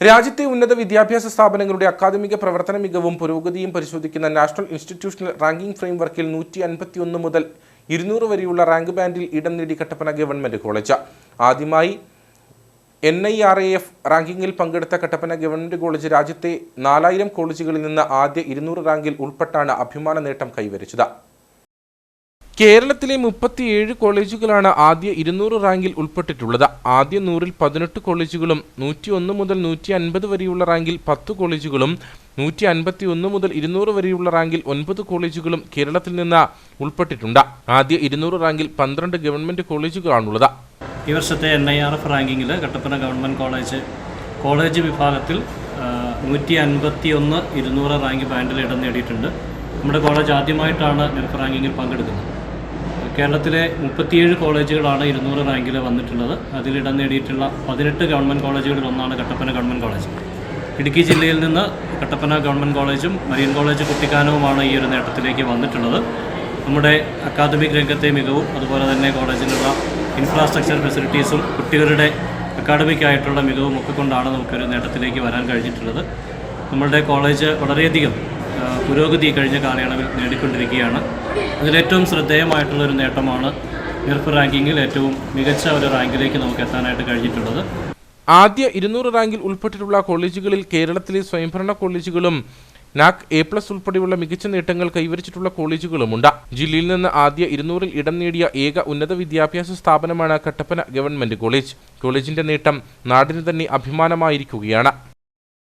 രാജ്യത്തെ ഉന്നത വിദ്യാഭ്യാസ സ്ഥാപനങ്ങളുടെ അക്കാദമിക പ്രവർത്തന മികവും പുരോഗതിയും പരിശോധിക്കുന്ന നാഷണൽ ഇൻസ്റ്റിറ്റ്യൂഷണൽ റാങ്കിംഗ് ഫ്രെയിംവർക്കിൽ നൂറ്റി അൻപത്തിയൊന്ന് മുതൽ ഇരുന്നൂറ് വരെയുള്ള റാങ്ക് ബാൻഡിൽ ഇടം നേടി കട്ടപ്പന ഗവൺമെന്റ് കോളേജ്. ആദ്യമായി N I R A F റാങ്കിങ്ങിൽ പങ്കെടുത്ത കട്ടപ്പന ഗവൺമെന്റ് കോളേജ് രാജ്യത്തെ നാലായിരം കോളേജുകളിൽ നിന്ന് ആദ്യ ഇരുന്നൂറ് റാങ്കിൽ ഉൾപ്പെട്ടാണ് അഭിമാന നേട്ടം കൈവരിച്ചത്. കേരളത്തിലെ മുപ്പത്തിയേഴ് കോളേജുകളാണ് ആദ്യ ഇരുന്നൂറ് റാങ്കിൽ ഉൾപ്പെട്ടിട്ടുള്ളത്. ആദ്യ നൂറിൽ പതിനെട്ട് കോളേജുകളും നൂറ്റി ഒന്ന് മുതൽ നൂറ്റി അൻപത് വരെയുള്ള റാങ്കിൽ പത്ത് കോളേജുകളും നൂറ്റി അൻപത്തി ഒന്ന് മുതൽ ഇരുന്നൂറ് വരെയുള്ള റാങ്കിൽ ഒൻപത് കോളേജുകളും കേരളത്തിൽ നിന്ന് ഉൾപ്പെട്ടിട്ടുണ്ട്. ആദ്യ ഇരുന്നൂറ് റാങ്കിൽ പന്ത്രണ്ട് ഗവൺമെന്റ് കോളേജുകളാണുള്ളത്. ഈ വർഷത്തെ എൻ ഐ ആർ എഫ് റാങ്കിങ്ങിൽ കട്ടപ്പന ഗവൺമെന്റ് കോളേജ് കോളേജ് വിഭാഗത്തിൽ നൂറ്റി അൻപത്തി ഒന്ന് ഇരുന്നൂറ് റാങ്ക് ബാൻഡിൽ ഇടം നേടിയിട്ടുണ്ട്. നമ്മുടെ കോളേജ് ആദ്യമായിട്ടാണ് നെൽഫ് റാങ്കിങ്ങിൽ പങ്കെടുക്കുന്നത്. കേരളത്തിലെ മുപ്പത്തിയേഴ് കോളേജുകളാണ് ഇരുന്നൂറ് റാങ്കിൽ വന്നിട്ടുള്ളത്. അതിൽ ഇടം നേടിയിട്ടുള്ള പതിനെട്ട് ഗവൺമെന്റ് കോളേജുകളിൽ ഒന്നാണ് കട്ടപ്പന ഗവൺമെന്റ് കോളേജ്. ഇടുക്കി ജില്ലയിൽ നിന്ന് കട്ടപ്പന ഗവൺമെന്റ് കോളേജും മരിയൻ കോളേജ് കുട്ടിക്കാനവുമാണ് ഈ ഒരു നേട്ടത്തിലേക്ക് വന്നിട്ടുള്ളത്. നമ്മുടെ അക്കാദമിക് രംഗത്തെ മികവും അതുപോലെ തന്നെ കോളേജിലുള്ള ഇൻഫ്രാസ്ട്രക്ചർ ഫെസിലിറ്റീസും കുട്ടികളുടെ അക്കാഡമിക് ആയിട്ടുള്ള മികവും ഒക്കെ കൊണ്ടാണ് നമുക്കൊരു നേട്ടത്തിലേക്ക് വരാൻ കഴിഞ്ഞിട്ടുള്ളത്. നമ്മളുടെ കോളേജ് വളരെയധികം പുരോഗതി കഴിഞ്ഞ കാലയളവിൽ നേടിക്കൊണ്ടിരിക്കുകയാണ്. അതിലേറ്റവും ശ്രദ്ധേയമായിട്ടുള്ള ഒരു നേട്ടമാണ് ഗൾഫ് റാങ്കിങ്ങിൽ ഏറ്റവും മികച്ച ഒരു റാങ്കിലേക്ക് നമുക്ക് എത്താനായിട്ട് കഴിഞ്ഞിട്ടുള്ളത്. ആദ്യ ഇരുന്നൂറ് റാങ്കിൽ ഉൾപ്പെട്ടിട്ടുള്ള കോളേജുകളിൽ കേരളത്തിലെ സ്വയംഭരണ കോളേജുകളും നാക് എ പ്ലസ് ഉൾപ്പെടെയുള്ള മികച്ച നേട്ടങ്ങൾ കൈവരിച്ചിട്ടുള്ള കോളേജുകളുമുണ്ട്. ജില്ലയിൽ നിന്ന് ആദ്യ ഇരുന്നൂറിൽ ഇടം നേടിയ ഏക ഉന്നത വിദ്യാഭ്യാസ സ്ഥാപനമാണ് കട്ടപ്പന ഗവൺമെന്റ് കോളേജ്. കോളേജിന്റെ നേട്ടം നാടിന് തന്നെ അഭിമാനമായിരിക്കുകയാണ്.